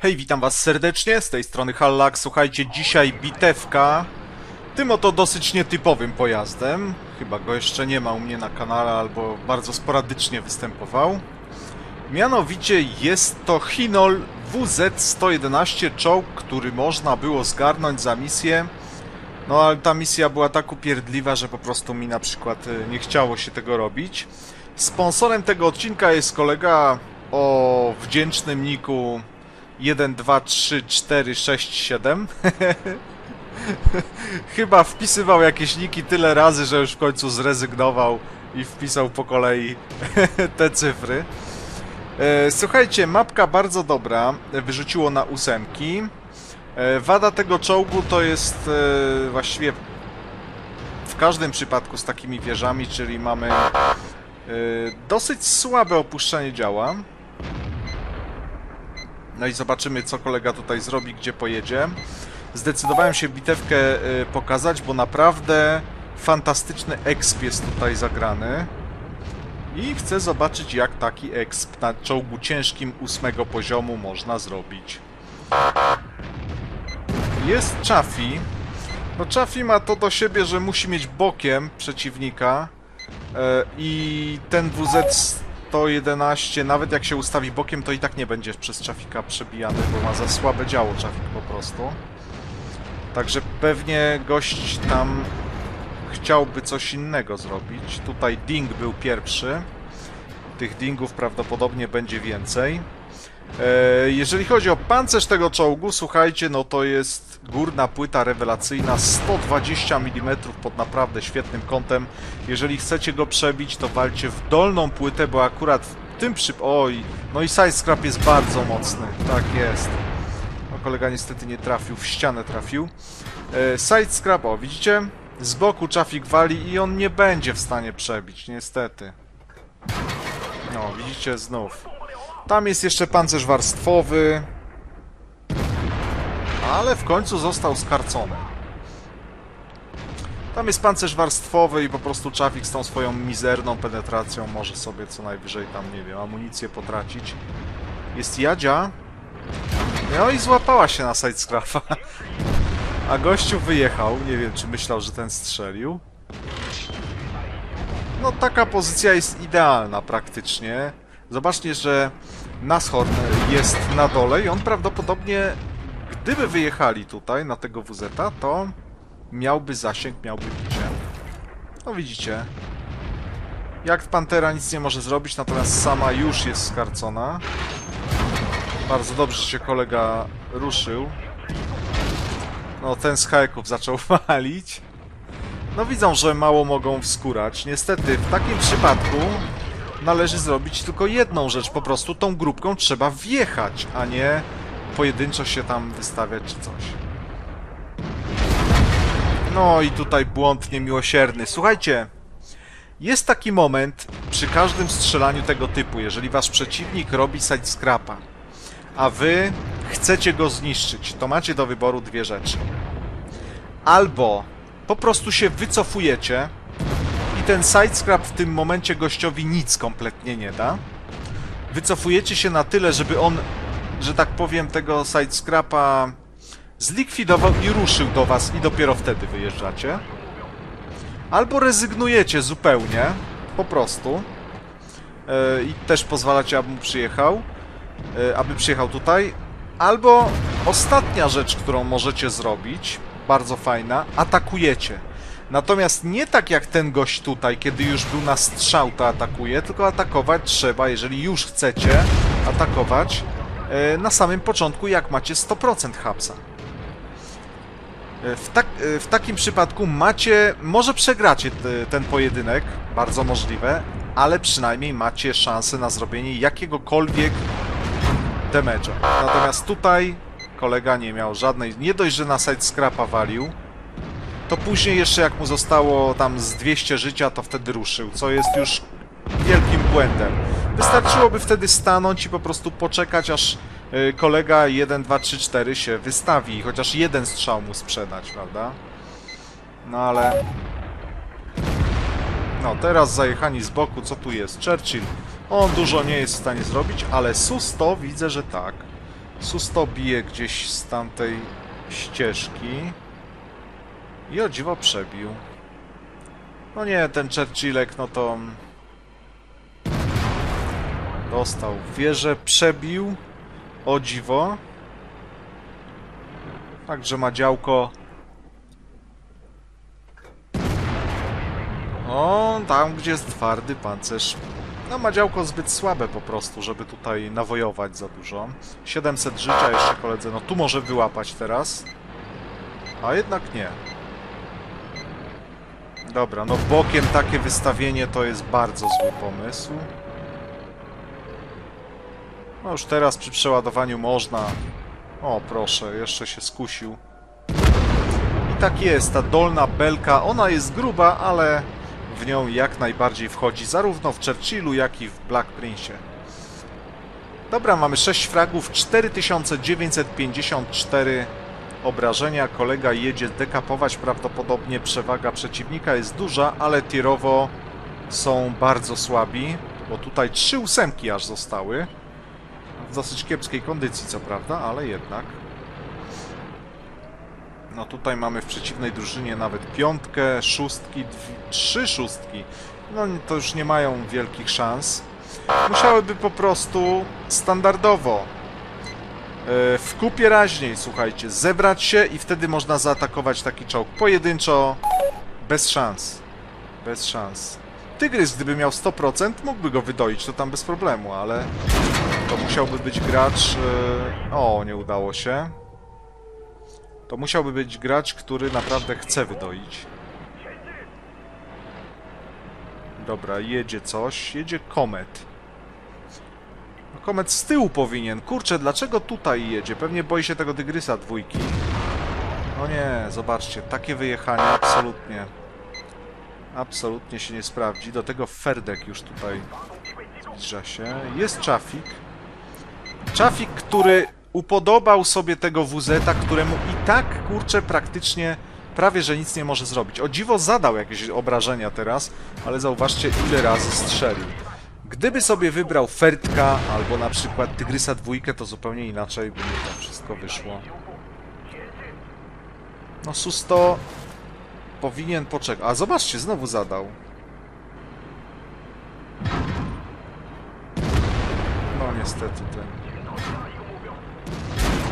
Hej, witam was serdecznie, z tej strony Hallak. Słuchajcie, dzisiaj bitewka tym oto dosyć nietypowym pojazdem. Chyba go jeszcze nie ma u mnie na kanale, albo bardzo sporadycznie występował. Mianowicie jest to Hinol WZ-111 czołg, który można było zgarnąć za misję. No ale ta misja była tak upierdliwa, że po prostu mi na przykład y, nie chciało się tego robić. Sponsorem tego odcinka jest kolega o wdzięcznym niku 1, 2, 3, 4, 6, 7. Chyba wpisywał jakieś niki tyle razy, że już w końcu zrezygnował i wpisał po kolei te cyfry. E, Słuchajcie, mapka bardzo dobra, wyrzuciło na ósemki. E, Wada tego czołgu to jest e, właściwie w każdym przypadku z takimi wieżami, czyli mamy e, dosyć słabe opuszczanie działa. No i zobaczymy, co kolega tutaj zrobi, gdzie pojedzie. Zdecydowałem się bitewkę y, pokazać, bo naprawdę fantastyczny exp jest tutaj zagrany. I chcę zobaczyć, jak taki exp na czołgu ciężkim ósmego poziomu można zrobić. Jest Chaffee. No Chaffee ma to do siebie, że musi mieć bokiem przeciwnika e, i ten WZ 111, nawet jak się ustawi bokiem, to i tak nie będzie przez Chafika przebijany, bo ma za słabe działo Chafik po prostu. Także pewnie gość tam chciałby coś innego zrobić. Tutaj Ding był pierwszy. Tych Dingów prawdopodobnie będzie więcej. E, Jeżeli chodzi o pancerz tego czołgu, słuchajcie, no to jest górna płyta rewelacyjna, 120 mm pod naprawdę świetnym kątem. Jeżeli chcecie go przebić, to walcie w dolną płytę, bo akurat w tym przyp... Oj, no i side scrap jest bardzo mocny, tak jest. No kolega niestety nie trafił, w ścianę trafił. E, Side scrap, o widzicie? Z boku Chafik wali i on nie będzie w stanie przebić, niestety. No, widzicie znów. Tam jest jeszcze pancerz warstwowy. Ale w końcu został skarcony. Tam jest pancerz warstwowy i po prostu Czafik z tą swoją mizerną penetracją może sobie co najwyżej tam, nie wiem, amunicję potracić. Jest Jadzia. No i złapała się na sidescrafa. A gościu wyjechał. Nie wiem, czy myślał, że ten strzelił. No taka pozycja jest idealna praktycznie. Zobaczcie, że Nashorn jest na dole i on prawdopodobnie, gdyby wyjechali tutaj na tego WZ, to miałby zasięg, miałby bicie. No widzicie. Jak Pantera nic nie może zrobić, natomiast sama już jest skarcona. Bardzo dobrze się kolega ruszył. No ten z haeków zaczął walić. No widzą, że mało mogą wskórać. Niestety w takim przypadku należy zrobić tylko jedną rzecz. Po prostu tą grupką trzeba wjechać, a nie pojedynczo się tam wystawiać czy coś. No i tutaj błąd niemiłosierny. Słuchajcie, jest taki moment przy każdym strzelaniu tego typu, jeżeli wasz przeciwnik robi side scrapa, a wy chcecie go zniszczyć, to macie do wyboru dwie rzeczy. Albo po prostu się wycofujecie ten sidescrap w tym momencie gościowi nic kompletnie nie da. Wycofujecie się na tyle, żeby on, że tak powiem, tego sidescrapa zlikwidował i ruszył do was i dopiero wtedy wyjeżdżacie. Albo rezygnujecie zupełnie, po prostu. Yy, I też pozwalacie, aby mu przyjechał. Yy, aby przyjechał tutaj. Albo ostatnia rzecz, którą możecie zrobić, bardzo fajna, atakujecie. Natomiast nie tak jak ten gość tutaj, kiedy już był na strzał, to atakuje, tylko atakować trzeba, jeżeli już chcecie atakować, e, na samym początku, jak macie 100% hapsa. E, W, tak, e, w takim przypadku macie, może przegracie ten pojedynek, bardzo możliwe, ale przynajmniej macie szansę na zrobienie jakiegokolwiek damage'a. Natomiast tutaj kolega nie miał żadnej, nie dość, że na side scrapa walił, to później jeszcze jak mu zostało tam z 200 życia, to wtedy ruszył, co jest już wielkim błędem. Wystarczyłoby wtedy stanąć i po prostu poczekać, aż y, kolega 1, 2, 3, 4 się wystawi, chociaż jeden strzał mu sprzedać, prawda? No ale... No, teraz zajechani z boku, co tu jest? Churchill. On dużo nie jest w stanie zrobić, ale Sus to widzę, że tak. Susto bije gdzieś z tamtej ścieżki. I o dziwo przebił. No nie, ten Churchillek, no to... Dostał wieżę, przebił. O dziwo. Także ma działko. O, tam gdzie jest twardy pancerz. No ma działko zbyt słabe po prostu, żeby tutaj nawojować za dużo. 700 życia jeszcze koledze, no tu może wyłapać teraz. A jednak nie. Dobra, no bokiem takie wystawienie to jest bardzo zły pomysł. No już teraz przy przeładowaniu można. O proszę, jeszcze się skusił. I tak jest, ta dolna belka, ona jest gruba, ale w nią jak najbardziej wchodzi, zarówno w Churchillu, jak i w Black Prince'ie. Dobra, mamy 6 fragów, 4954 obrażenia. Kolega jedzie dekapować, prawdopodobnie przewaga przeciwnika jest duża, ale tirowo są bardzo słabi, bo tutaj trzy ósemki aż zostały. W dosyć kiepskiej kondycji, co prawda, ale jednak. No tutaj mamy w przeciwnej drużynie nawet piątkę, szóstki, trzy szóstki. No to już nie mają wielkich szans. Musiałyby po prostu standardowo w kupie raźniej, słuchajcie, zebrać się i wtedy można zaatakować taki czołg. Pojedynczo, bez szans. Bez szans. Tygrys, gdyby miał 100%, mógłby go wydoić, to tam bez problemu, ale to musiałby być gracz... e, O, nie udało się. To musiałby być gracz, który naprawdę chce wydoić. Dobra, jedzie coś. Jedzie komet. Komet z tyłu powinien. Kurczę, dlaczego tutaj jedzie? Pewnie boi się tego tygrysa dwójki. No nie, zobaczcie, takie wyjechanie absolutnie. Absolutnie się nie sprawdzi. Do tego Ferdek już tutaj zbliża się. Jest Czafik. Czafik, który upodobał sobie tego WZ, któremu i tak, kurczę, praktycznie prawie, że nic nie może zrobić. O dziwo zadał jakieś obrażenia teraz, ale zauważcie, ile razy strzelił. Gdyby sobie wybrał Fertka albo na przykład Tygrysa dwójkę, to zupełnie inaczej by mu to wszystko wyszło. No Susto powinien poczekać. A zobaczcie, znowu zadał. No niestety ten.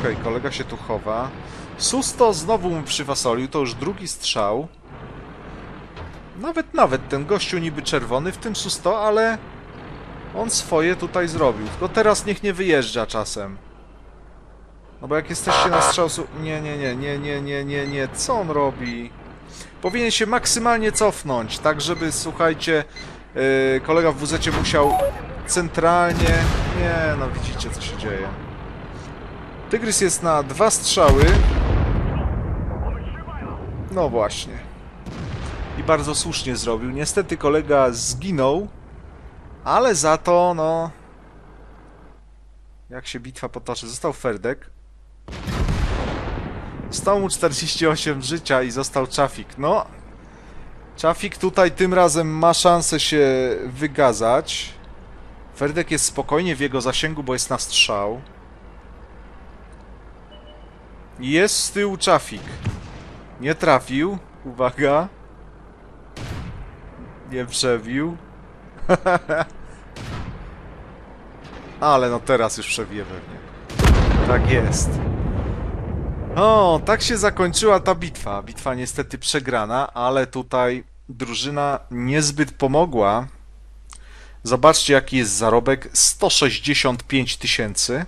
Okej, kolega się tu chowa. Susto znowu mu przywasolił, to już drugi strzał. Nawet, nawet ten gościu niby czerwony w tym Susto, ale on swoje tutaj zrobił. Tylko teraz niech nie wyjeżdża czasem. No bo jak jesteście na strzał... su- Nie, nie, nie, nie, nie, nie, nie, nie. Co on robi? Powinien się maksymalnie cofnąć, tak żeby, słuchajcie, yy, kolega w WZ musiał centralnie... Nie, no widzicie co się dzieje. Tygrys jest na dwa strzały. No właśnie. I bardzo słusznie zrobił. Niestety kolega zginął, ale za to, no... Jak się bitwa potoczy? Został Ferdek. Stał mu 48 życia i został Czafik. No, Czafik tutaj tym razem ma szansę się wygazać. Ferdek jest spokojnie w jego zasięgu, bo jest na strzał. Jest z tyłu Czafik. Nie trafił. Uwaga. Nie przebił. Ale no teraz już przebije pewnie. Tak jest. O, tak się zakończyła ta bitwa. Bitwa niestety przegrana, ale tutaj drużyna niezbyt pomogła. Zobaczcie, jaki jest zarobek. 165 tysięcy.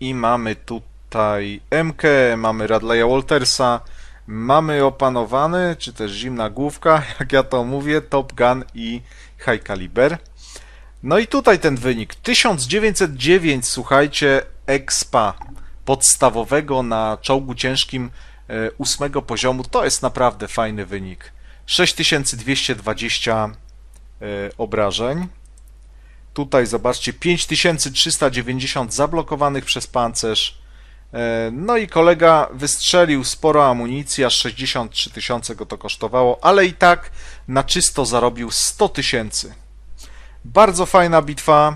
I mamy tutaj MK, mamy Radleya Waltersa, mamy opanowany, czy też zimna główka, jak ja to mówię, Top Gun i High Caliber. No i tutaj ten wynik. 1909, słuchajcie, expa podstawowego na czołgu ciężkim e, ósmego poziomu. To jest naprawdę fajny wynik. 6220 e, obrażeń. Tutaj zobaczcie 5390 zablokowanych przez pancerz. E, No i kolega wystrzelił sporo amunicji, aż 63 tysiące go to kosztowało, ale i tak na czysto zarobił 100 tysięcy. Bardzo fajna bitwa.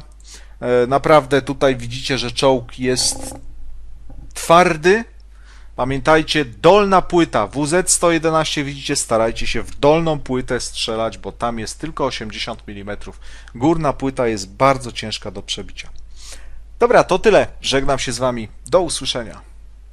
E, Naprawdę tutaj widzicie, że czołg jest twardy. Pamiętajcie, dolna płyta WZ-111, widzicie, starajcie się w dolną płytę strzelać, bo tam jest tylko 80 mm. Górna płyta jest bardzo ciężka do przebicia. Dobra, to tyle. Żegnam się z Wami. Do usłyszenia.